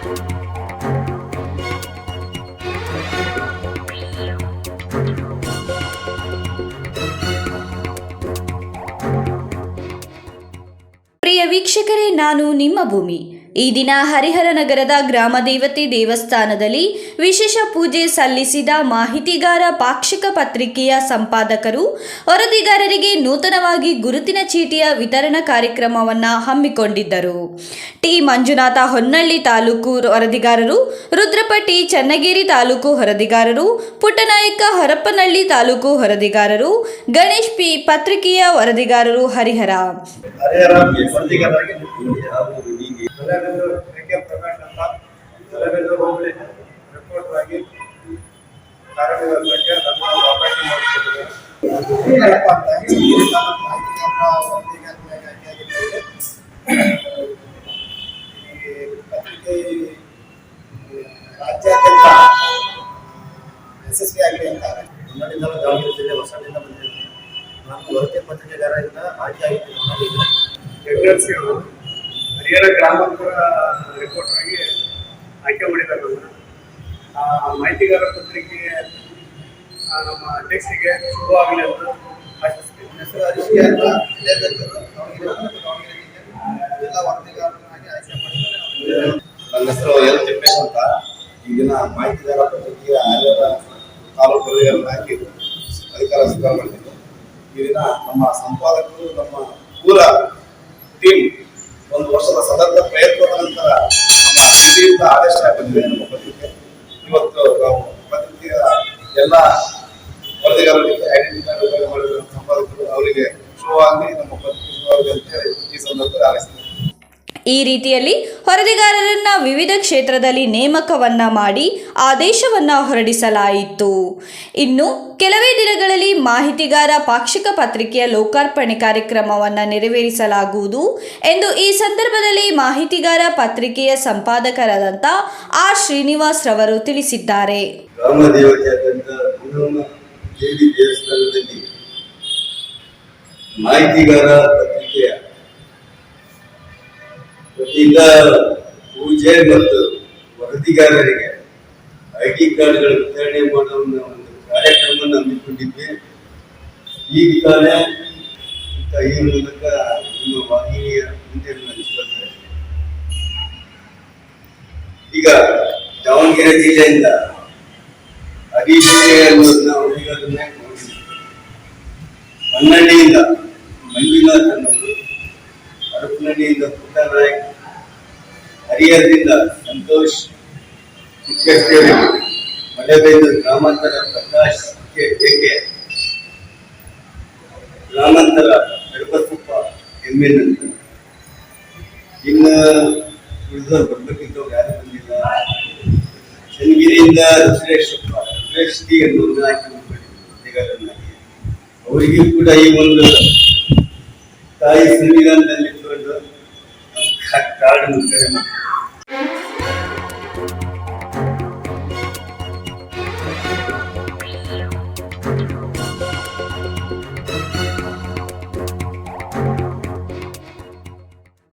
ಪ್ರಿಯ ವೀಕ್ಷಕರೇ ನಾನು ನಿಮ್ಮ ಭೂಮಿ. ಈ ದಿನ ಹರಿಹರ ನಗರದ ಗ್ರಾಮ ದೇವತೆ ದೇವಸ್ಥಾನದಲ್ಲಿ ವಿಶೇಷ ಪೂಜೆ ಸಲ್ಲಿಸಿದ ಮಾಹಿತಿಗಾರ ಪಾಕ್ಷಿಕ ಪತ್ರಿಕೆಯ ಸಂಪಾದಕರು, ವರದಿಗಾರರಿಗೆ ನೂತನವಾಗಿ ಗುರುತಿನ ಚೀಟಿಯ ವಿತರಣಾ ಕಾರ್ಯಕ್ರಮವನ್ನು ಹಮ್ಮಿಕೊಂಡಿದ್ದರು. ಟಿ. ಮಂಜುನಾಥ ಹೊನ್ನಳ್ಳಿ ತಾಲೂಕು ವರದಿಗಾರರು, ರುದ್ರಪಟ್ಟಿ ಚನ್ನಗಿರಿ ತಾಲೂಕು ವರದಿಗಾರರು, ಪುಟ್ಟನಾಯಕ ಹರಪ್ಪನಹಳ್ಳಿ ತಾಲೂಕು ವರದಿಗಾರರು, ಗಣೇಶ್ ಪಿ. ಪತ್ರಿಕೆಯ ವರದಿಗಾರರು ಹರಿಹರ. ಹರಿಹರ ವರದಿಗಾರರಾಗಿ ತಲೆಬೆಂದು ಕೆ ಪ್ರಕಾಶ್ ಅಂತ. ತಲೆಬೆಂದು ಹೋಬಳಿ ರಿಪೋರ್ಟರ್ ಆಗಿ ಕಾರ್ಯನಿರ್ವಹಿಸಕ್ಕೆ ನಮ್ಮ ಅವಕಾಶ ಮಾಡಿಕೊಟ್ಟಿದ್ದಾರೆ ಏನಪ್ಪ ಅಂತ ಈ ತಾಲೂಕು ಮಾಹಿತಿಗಾರರ ವರದಿಗಾರರಾಗಿ ಆಯ್ಕೆಯಾಗಿದ್ದೇವೆ. ಈ ಪತ್ರಿಕೆ ರಾಜ್ಯಾದ್ಯಂತ ಯಶಸ್ವಿ ಆಗಲಿ ಅಂತ. ಹೊನ್ನಾಳಿಯಿಂದ ದಾವಣಗೆರೆ ಜಿಲ್ಲೆ ಹೊಸಳ್ಳಿಯಿಂದ ಬಂದಿದ್ದೀನಿ ನಾನು ವರದಿ ಪತ್ರಿಕೆಗಾರರಿಂದ ಆಯ್ಕೆ ಆಗಿದ್ದೀನಿ ಹೊನ್ನಾಳಿಯಿಂದ ಹರಿಹರ ಗ್ರಾಮಾಂತರ ರಿಪೋರ್ಟರ್ ಆಗಿ ಆಯ್ಕೆ ಮಾಡಿದ್ದಾರೆ ನಮ್ಮನ್ನು ಆ, ಮಾಹಿತಿಗಾರ ಪತ್ರಿಕೆ ನಮ್ಮ ಅಧ್ಯಕ್ಷರಿಗೆ ಶುಭವಾಗಲಿ ಅಂತ ಆಶಿಸ್ತೀನಿ ನನ್ನ ಹೆಸರು ಅಂತ ಎಲ್ಲ ಆಯ್ಕೆ ಮಾಡಿದ್ದಾರೆ. ನನ್ನ ಹೆಸರು ಎಲ್ ತಿಪ್ಪೇಶ್ ಅಂತ. ಈ ದಿನ ಮಾಹಿತಿಗಾರ ಪತ್ರಿಕೆಯ ಆಯೋಗ ತಾಲೂಕು ಹಾಕಿ ಅಧಿಕಾರ ಸ್ವೀಕಾರ ಮಾಡಿದ್ದೀನಿ ಈ ದಿನ ನಮ್ಮ ಸಂಪಾದಕರು ನಮ್ಮ ಪೂರ ಟೀಮ್ ಒಂದು ವರ್ಷದ ಸತತ ಪ್ರಯತ್ನದ ನಂತರ ನಮ್ಮ ಆದೇಶ ಬಂದಿದೆ ನಮ್ಮ ಪತ್ರಿಕೆ ಇವತ್ತು ನಾವು ಪತ್ರಿಕೆಯ ಎಲ್ಲ ವರದಿಗಾರರಿಗೆ ಐಡೆಂಟಿ ಕಾರ್ಡ್ ಉಪಯೋಗ ಸಂಪಾದಕರು ಅವರಿಗೆ ಶುಭವಾಗಿ ನಮ್ಮ ಪತ್ರಿಕೆ ಶುಭವಾಗಿ ಅಂತೇಳಿ ಈ ಸಂದರ್ಭದಲ್ಲಿ ಹಾರೈಸ್ತೀನಿ ಈ ರೀತಿಯಲ್ಲಿ ವರದಿಗಾರರನ್ನ ವಿವಿಧ ಕ್ಷೇತ್ರದಲ್ಲಿ ನೇಮಕವನ್ನ ಮಾಡಿ ಆದೇಶವನ್ನ ಹೊರಡಿಸಲಾಯಿತು. ಇನ್ನು ಕೆಲವೇ ದಿನಗಳಲ್ಲಿ ಮಾಹಿತಿಗಾರ ಪಾಕ್ಷಿಕ ಪತ್ರಿಕೆಯ ಲೋಕಾರ್ಪಣೆ ಕಾರ್ಯಕ್ರಮವನ್ನು ನೆರವೇರಿಸಲಾಗುವುದು ಎಂದು ಈ ಸಂದರ್ಭದಲ್ಲಿ ಮಾಹಿತಿಗಾರ ಪತ್ರಿಕೆಯ ಸಂಪಾದಕರಾದಂಥ ಆರ್ ಶ್ರೀನಿವಾಸ್ ರವರು ತಿಳಿಸಿದ್ದಾರೆ. ಮಾಹಿತಿಗಾರ ಪತ್ರಿಕೆಯ ವತಿಯಿಂದ ಪೂಜೆ ಮತ್ತು ವರದಿಗಾರರಿಗೆ ಐ ಡಿ ಕಾರ್ಡ್ಗಳ ವಿತರಣೆ ಮಾಡುವ ಒಂದು ಕಾರ್ಯಕ್ರಮವನ್ನು ಹಮ್ಮಿಕೊಂಡಿದ್ವಿ ಈಗ ತಾನೇ ಈ ಮೂಲಕ ನಿಮ್ಮ ವಾಹಿನಿಯ ಮುಂದೆ. ಈಗ ದಾವಣಗೆರೆ ಜಿಲ್ಲೆಯಿಂದ ಹರೀಶ್ ಅನ್ನೋದನ್ನ ಅವರಿಗೆ ಮಣ್ಣಿಯಿಂದ ಮಂಜುನಾಥ್ ಅನ್ನೋರು ಪುಟ್ಟ ಪುಟ್ಟನಾಯಕ್ ಹರಿಹರದಿಂದ ಸಂತೋಷ್ ಚಿಕ್ಕೇಶ್ವರಿ ಮಳೆಬೈದು ಗ್ರಾಮಾಂತರ ಪ್ರಕಾಶ್ ಕೆ ಕೆ ಗ್ರಾಮಾಂತರ ಕಡಬಸಪ್ಪ ಎಮ್ಮೆನ್ ಅಂತ ಇನ್ನು ಉಳಿದವ್ರು ಬರ್ಬೇಕಿದ್ದವ್ರು ಯಾರು ಬಂದಿಲ್ಲ. ಚನ್ನಗಿರಿಯಿಂದ ರುದ್ರೇಶಪ್ಪ, ರುದ್ರೇಶ್ ಟಿ ಅನ್ನೋದನ್ನ ಆಯ್ಕೆ ಮಾಡ್ಕೊಂಡಿದ್ದಾರೆ ಅವರಿಗೂ ಕೂಡ ಈ ಒಂದು ತಾಯಿ ಸಂವಿಧಾನದಲ್ಲಿ ಕಾರ್ಡ್ ಮಾಡ್ತಾರೆ